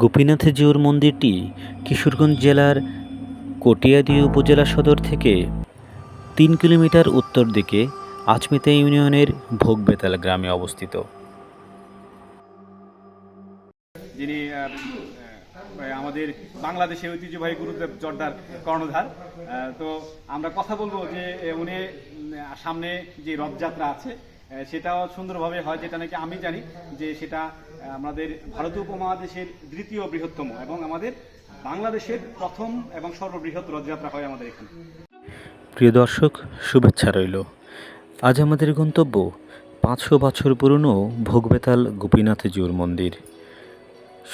গোপীনাথ জিউর মন্দিরটি কিশোরগঞ্জ জেলার কটিয়াদী উপজেলা সদর থেকে তিন কিলোমিটার উত্তর দিকে আচমিতা ইউনিয়নের ভোগবেতাল গ্রামে অবস্থিত। যিনি আমাদের বাংলাদেশের ঐতিহ্যবাহী গুরুদেব জর্দার কর্ণধার তো আমরা কথা বলব যে উনি সামনে যে রথযাত্রা আছে সেটাও সুন্দরভাবে হয়, যেটা নাকি আমি জানি যে সেটা আমাদের ভারতীয় উপমহাদেশের দ্বিতীয় বৃহত্তম এবং আমাদের বাংলাদেশের প্রথম এবং সর্ববৃহৎ রথযাত্রা হয় আমাদের এখানে। প্রিয় দর্শক, শুভেচ্ছা রইল। আজ আমাদের গন্তব্য পাঁচশো বছর পুরনো ভোগবেতাল গোপীনাথ জিউর মন্দির।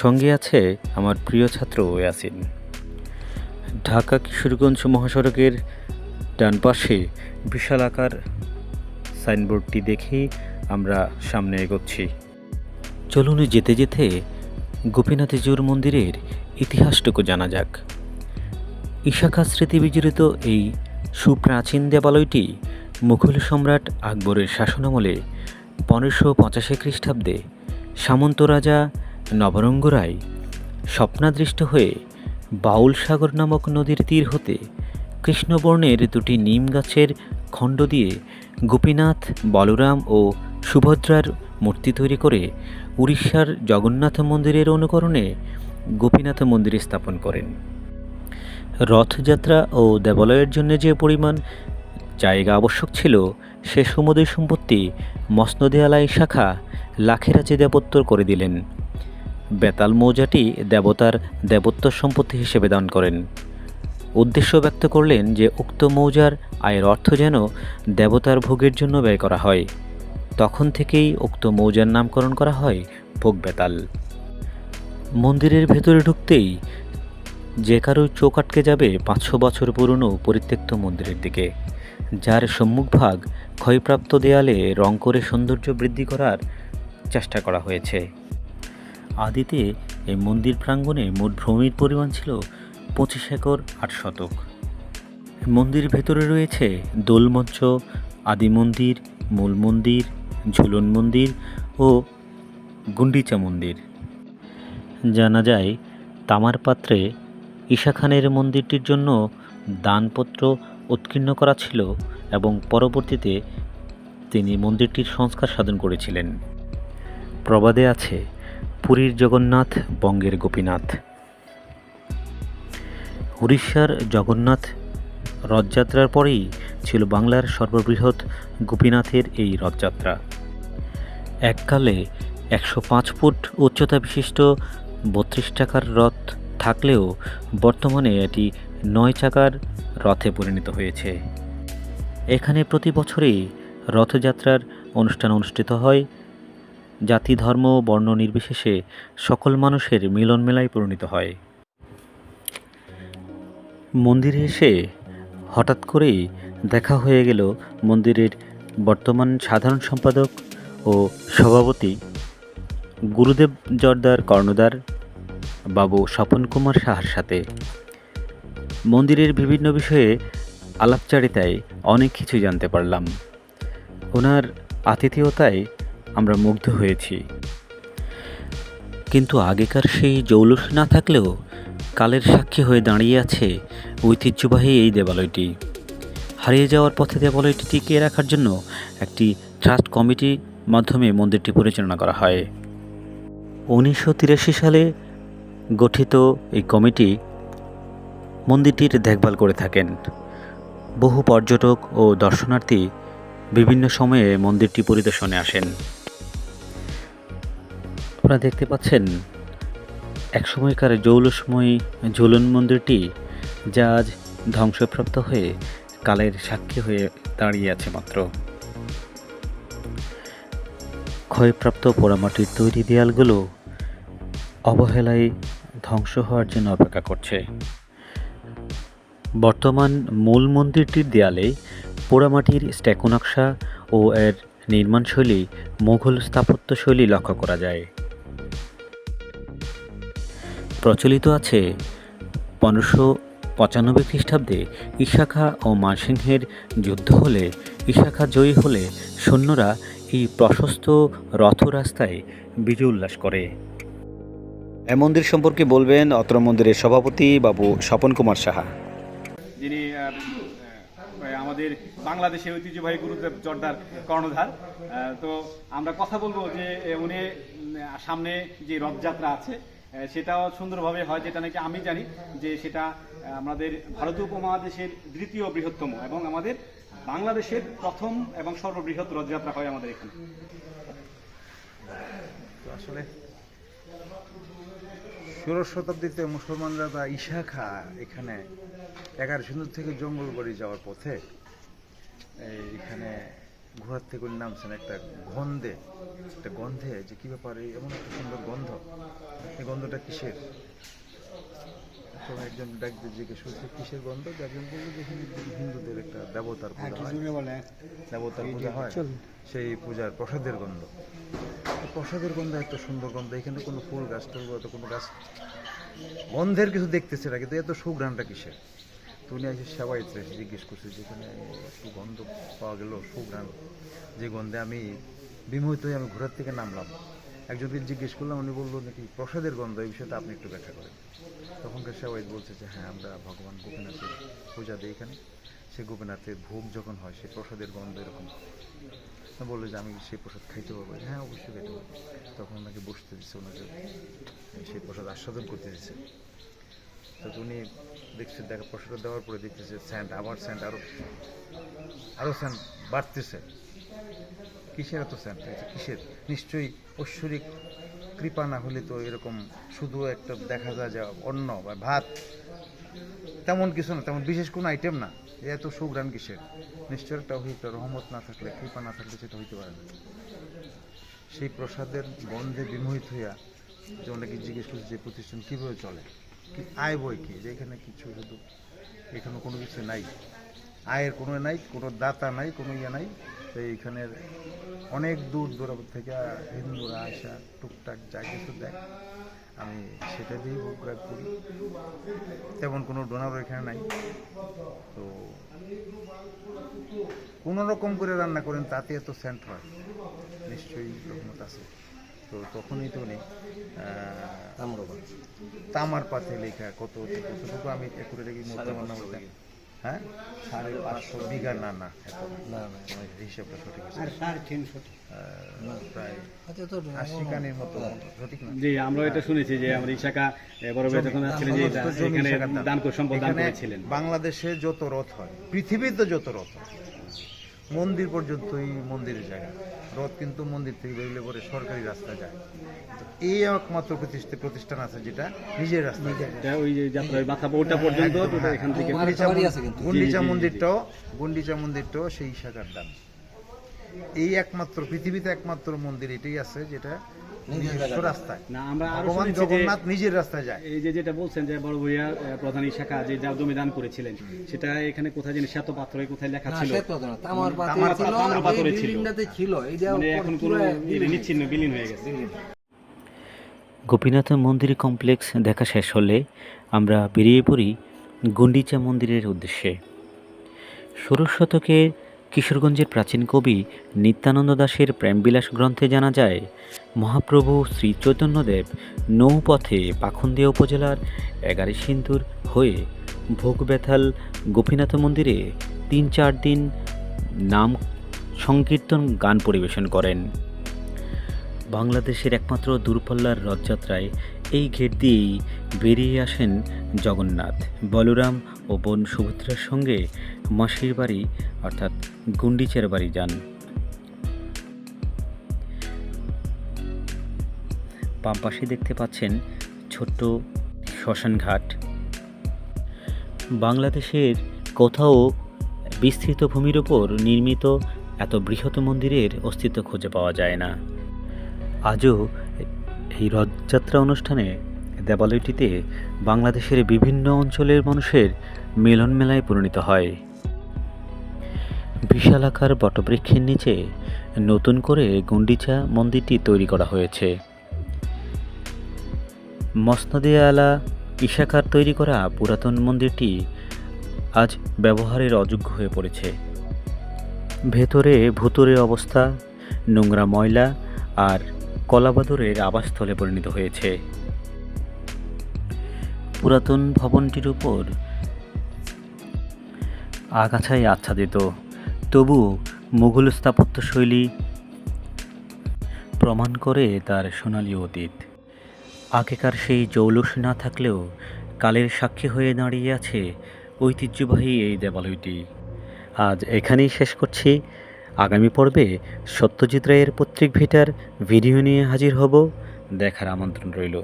সঙ্গে আছে আমার প্রিয় ছাত্র ইয়াসিন ঢাকা কিশোরগঞ্জ মহাসড়কের ডান পাশে বিশাল আকার সাইনবোর্ডটি দেখেই আমরা সামনে এগোচ্ছি। চলুন যেতে যেতে গোপীনাথ জিউর মন্দিরের ইতিহাসটুকু জানা যাক। ঈশাখা স্মৃতি বিজড়িত এই সুপ্রাচীন দেবালয়টি মুঘল সম্রাট আকবরের শাসনামলে পনেরোশো পঁচাশি খ্রিস্টাব্দে সামন্ত রাজা নবরঙ্গ রায় স্বপ্নাদৃষ্ট হয়ে বাউল সাগর নামক নদীর তীর হতে কৃষ্ণবর্ণের দুটি নিম গাছের খণ্ড দিয়ে গোপীনাথ, বলরাম ও সুভদ্রার মূর্তি তৈরি করে উড়িষ্যার জগন্নাথ মন্দিরের অনুকরণে গোপীনাথ মন্দির স্থাপন করেন। রথযাত্রা ও দেবালয়ের জন্য যে পরিমাণ জায়গা আবশ্যক ছিল, সে সমুদয় সম্পত্তি মসনদে আলাই শাখা লাখেরাজে দেবত্তর করে দিলেন। বেতাল মৌজাটি দেবতার দেবত্ব সম্পত্তি হিসেবে দান করেন। উদ্দেশ্য ব্যক্ত করলেন যে উক্ত মৌজার আয়ের অর্থ যেন দেবতার ভোগের জন্য ব্যয় করা হয়। তখন থেকেই উক্ত মৌজার নামকরণ করা হয় ভোগ বেতাল মন্দিরের ভেতরে ঢুকতেই যে কারও চোখ আটকে যাবে পাঁচশো বছর পুরনো পরিত্যক্ত মন্দিরের দিকে, যার সম্মুখভাগ ক্ষয়প্রাপ্ত দেয়ালে রং করে সৌন্দর্য বৃদ্ধি করার চেষ্টা করা হয়েছে। আদিতে এই মন্দির প্রাঙ্গণে মোট ভূমির পরিমাণ ছিল পঁচিশ একর, আট শতক। মন্দির ভেতরে রয়েছে দোলমঞ্চ আদি মন্দির মূল মন্দির ঝুলন মন্দির ও গুন্ডিচা মন্দির। জানা যায়, তামার পাত্রে ঈশা খানের মন্দিরটির জন্য দানপত্র উৎকীর্ণ করা ছিল এবং পরবর্তীতে তিনি মন্দিরটির সংস্কার সাধন করেছিলেন। প্রবাদে আছে, পুরীর জগন্নাথ, বঙ্গের গোপীনাথ। উড়িষ্যার জগন্নাথ রথযাত্রার পরেই ছিল বাংলার সর্ববৃহৎ গোপীনাথের এই রথযাত্রা। এককালে একশো পাঁচ ফুট উচ্চতা বিশিষ্ট বত্রিশ টাকার রথ থাকলেও বর্তমানে এটি নয় চাকার রথে পরিণত হয়েছে। এখানে প্রতি বছরই রথযাত্রার অনুষ্ঠান অনুষ্ঠিত হয়। জাতি ধর্ম বর্ণ নির্বিশেষে সকল মানুষের মিলন মেলায় পরিণত হয়। মন্দিরে এসে হঠাৎ করেই দেখা হয়ে গেল মন্দিরের বর্তমান সাধারণ সম্পাদক ও সভাপতি গুরুদেব জর্দার কর্ণদার বাবু স্বপন কুমার সাহার সাথে। মন্দিরের বিভিন্ন বিষয়ে আলাপচারিতায় অনেক কিছু জানতে পারলাম। ওনার আতিথেয়তায় আমরা মুগ্ধ হয়েছি। কিন্তু আগেকার সেই জৌলুস না থাকলেও কালের সাক্ষী হয়ে দাঁড়িয়ে আছে ঐতিহ্যবাহী এই দেবালয়টি। হারিয়ে যাওয়ার পথে দেবালয়টি টিকিয়ে রাখার জন্য একটি ট্রাস্ট কমিটির মাধ্যমে মন্দিরটি পরিচালনা করা হয়। উনিশশো তিরাশি সালে গঠিত এই কমিটি মন্দিরটির দেখভাল করে থাকেন। বহু পর্যটক ও দর্শনার্থী বিভিন্ন সময়ে মন্দিরটি পরিদর্শনে আসেন। আপনারা দেখতে পাচ্ছেন একসময়কার জৌলসময়ী ঝুলন মন্দিরটি যা আজ ধ্বংসপ্রাপ্ত হয়ে কালের সাক্ষী হয়ে দাঁড়িয়ে আছে মাত্র। ক্ষয়প্রাপ্ত পোড়ামাটির তৈরি দেয়ালগুলো অবহেলায় ধ্বংস হওয়ার জন্য অপেক্ষা করছে। বর্তমান মূল মন্দিরটির দেয়ালে পোড়ামাটির স্ট্যাকো নকশা ও এর নির্মাণশৈলী মুঘল স্থাপত্যশৈলী লক্ষ্য করা যায়। প্রচলিত আছে পনেরোশো পঁচানব্বই খ্রিস্টাব্দে ইশাখা ও মানসিংহের যুদ্ধ হলে ইশাখা জয়ী হলে সৈন্যরা এই প্রশস্ত রথ রাস্তায় বিজয় উল্লাস করে। এ মন্দির সম্পর্কে বলবেন অত্র মন্দিরের সভাপতি বাবু স্বপন কুমার সাহা। যিনি আমাদের বাংলাদেশের ঐতিহ্যবাহী গুরুদেব জর্দার কর্ণধার তো আমরা কথা বলব যে উনি সামনে যে রথযাত্রা আছে সেটাও সুন্দরভাবে হয়, যেটা নাকি আমি জানি যে সেটা আমাদের ভারতীয় উপমহাদেশের দ্বিতীয় বৃহত্তম এবং আমাদের বাংলাদেশের প্রথম এবং সর্ববৃহৎ রথযাত্রা হয় আমাদের এখানে। আসলে ষোড়শ শতাব্দীতে মুসলমানরা বা ঈশা খা এখানে এগারো সিন্ধু থেকে জঙ্গল জঙ্গলবাড়ি যাওয়ার পথে এখানে ঘোড়ার থেকে উনি নামছেন একটা গন্ধে একটা গন্ধে যে কি ব্যাপার এমন একটা সুন্দর গন্ধ। এই গন্ধটা কিসের? তখন একজন ডাকতে জিজ্ঞেস করছে কিসের গন্ধ? একজন বলল যে হিন্দুদের একটা দেবতার পূজা হয়। দেবতার পূজা হয়। সেই পূজার প্রসাদের গন্ধ। প্রসাদের গন্ধ এত সুন্দর গন্ধ এখানে কোনো ফুল গাছ টুল কোনো গাছ গন্ধের কিছু দেখতেছে না কিন্তু এত সুঘ্রাণটা কিসের? তো উনি এসে সেবাই জিজ্ঞেস করছে যেখানে একটু গন্ধ পাওয়া গেল সুঘ্রাণ যে গন্ধে আমি বিমোহিত হয়ে আমি ঘোরার থেকে নামলাম একজনকে জিজ্ঞেস করলাম উনি বলল নাকি প্রসাদের গন্ধ এই বিষয়টা আপনি একটু ব্যাখ্যা করেন তখনকার সেবাই বলছে যে হ্যাঁ আমরা ভগবান গোপীনাথের পূজা দিই এখানে সে গোপীনাথের ভোগ যখন হয় সে প্রসাদের গন্ধ এরকম বলল যে আমি সেই প্রসাদ খাইতে পারব হ্যাঁ অবশ্যই খাইতে পারব তখন ওনাকে বসতে দিচ্ছে ওনাকে সেই প্রসাদ আস্বাদন করতে দিচ্ছে তো উনি দেখছে, দেখা, প্রসাদ দেওয়ার পরে দেখতেছে স্যান্ড আবার স্যান্ড আরও আরও স্যান্ড বাড়তেছে। কিসের এত স্যান্ড কিসের? নিশ্চয়ই ঐশ্বরিক কৃপা না হলে তো এরকম শুধু একটা দেখা যায় যে অন্ন বা ভাত, তেমন কিছু না, তেমন বিশেষ কোনো আইটেম না। এ এত সুগ্রাণ কিসের? নিশ্চয় একটা হইতে রহমত না থাকলে, কৃপা না থাকলে সেটা হইতে পারে না। সেই প্রসাদের গন্ধে বিমোহিত হইয়া যে অনেকে জিজ্ঞেস করছে যে প্রতিষ্ঠান কীভাবে চলে? আয় বই কি? যে এখানে কিছু শুধু এখানে কোনো কিছু নাই। আয়ের কোনো নাই, কোনো দাতা নাই, কোনো ইয়ে নাই। তো এইখানের অনেক দূর দূরান্ত থেকে হিন্দুরা আসা, টুকটাক যা কিছু দেয় আমি সেটা দিয়েই ভোগ রাগ করি। তেমন কোনো ডোনারও এখানে নাই। তো কোনো রকম করে রান্না করেন, তাতে এত সেন্ট হয়। নিশ্চয়ই রকমত আছে। তো তখনই তো নেই তামার পাতে লেখা কত কতটুকু আমি একটু রেখে হ্যাঁ? সাড়ে পাঁচশো। বিঘা না না হিসাবটা সঠিক প্রায় আশি কানির মতো সঠিক না? জি আমরা এটা শুনেছি যে আমার ইশাকা বড় ভাই যখন ছিলেন যে এখানে দান। দান সম্পদ দান করেছিলেন। বাংলাদেশে যত রথ হয় পৃথিবীতে যত রথ হয় মন্দির পর্যন্ত এই মন্দিরের জায়গা। রথ কিন্তু মন্দির থেকে বেরোলে পরে সরকারি রাস্তা যায়। এই একমাত্র প্রতিষ্ঠা প্রতিষ্ঠান আছে যেটা নিজের রাস্তা যায় এটা ওই যে যাত্রা ওই মাথা ওটা পর্যন্ত তো এখান থেকে গুন্ডিচা মন্দির- মন্দিরটাও গুন্ডিচা মন্দিরটাও সেই শাখার দান এই একমাত্র পৃথিবীতে একমাত্র মন্দির এটাই আছে যেটা নিজস্ব রাস্তায়। না আমরা ভগবান জগন্নাথ নিজের রাস্তায় যায়। এই যে যেটা বলছেন যে বড় ভূঁইয়া আহ, প্রধান ইশাকা যে যা জমি দান করেছিলেন সেটা এখানে কোথায় জানি শ্বেত পাথরে কোথায় লেখা ছিল? তামার পাতে তামার ছিল তামার এই পাথরে ছিল। ছিল মানে এখন কোনো নিচ্ছিন্ন বিলীন হয়ে গেছে। গোপীনাথ মন্দির কমপ্লেক্স দেখা শেষ হলে আমরা বেরিয়ে পড়ি গুন্ডিচা মন্দিরের উদ্দেশ্যে। ষোড়শ শতকে কিশোরগঞ্জের প্রাচীন কবি নিত্যানন্দ দাশের প্রেমবিলাস গ্রন্থে জানা যায়, মহাপ্রভু শ্রী চৈতন্যদেব নৌপথে পাখন্দিয়া উপজেলার এগারি সিন্দুর হয়ে ভোগ বেথাল গোপীনাথ মন্দিরে তিন চার দিন নাম সংকীর্তন গান পরিবেশন করেন। বাংলাদেশের একমাত্র দূরপাল্লার রথযাত্রায় এই গেট দিয়েই বেরিয়ে আসেন জগন্নাথ। বলরাম ও বোন সুভদ্রার সঙ্গে মাসির বাড়ি, অর্থাৎ গুন্ডিচের বাড়ি যান। বাম দেখতে পাচ্ছেন ছোট্ট শ্মশানঘাট। বাংলাদেশের কোথাও বিস্তৃত ভূমির ওপর নির্মিত এত বৃহৎ মন্দিরের অস্তিত্ব খুঁজে পাওয়া যায় না। আজও এই রথযাত্রা অনুষ্ঠানে দেবালয়টিতে বাংলাদেশের বিভিন্ন অঞ্চলের মানুষের মিলন মেলায় পরিণত হয়। বিশালাকার বটবৃক্ষের নিচে নতুন করে গুন্ডিচা মন্দিরটি তৈরি করা হয়েছে। মসনদে আলা ইশাকার তৈরি করা পুরাতন মন্দিরটি আজ ব্যবহারের অযোগ্য হয়ে পড়েছে। ভেতরে ভুতুরে অবস্থা, নোংরা ময়লা আর কলাবাদরের আবাসস্থলে পরিণত হয়েছে। পুরাতন ভবনটির উপর আগাছায় আচ্ছাদিত। তবু মুঘল স্থাপত্যশৈলী প্রমাণ করে তার সোনালী অতীত। আগেকার সেই জৌলুস না থাকলেও কালের সাক্ষী হয়ে দাঁড়িয়ে আছে ঐতিহ্যবাহী এই দেবালয়টি। আজ এখানেই শেষ করছি। আগামী পর্বে সত্যজিৎ রায়ের পত্রিক ভিটার ভিডিও নিয়ে হাজির হব। দেখার আমন্ত্রণ রইল।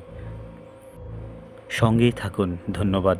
সঙ্গেই থাকুন। ধন্যবাদ।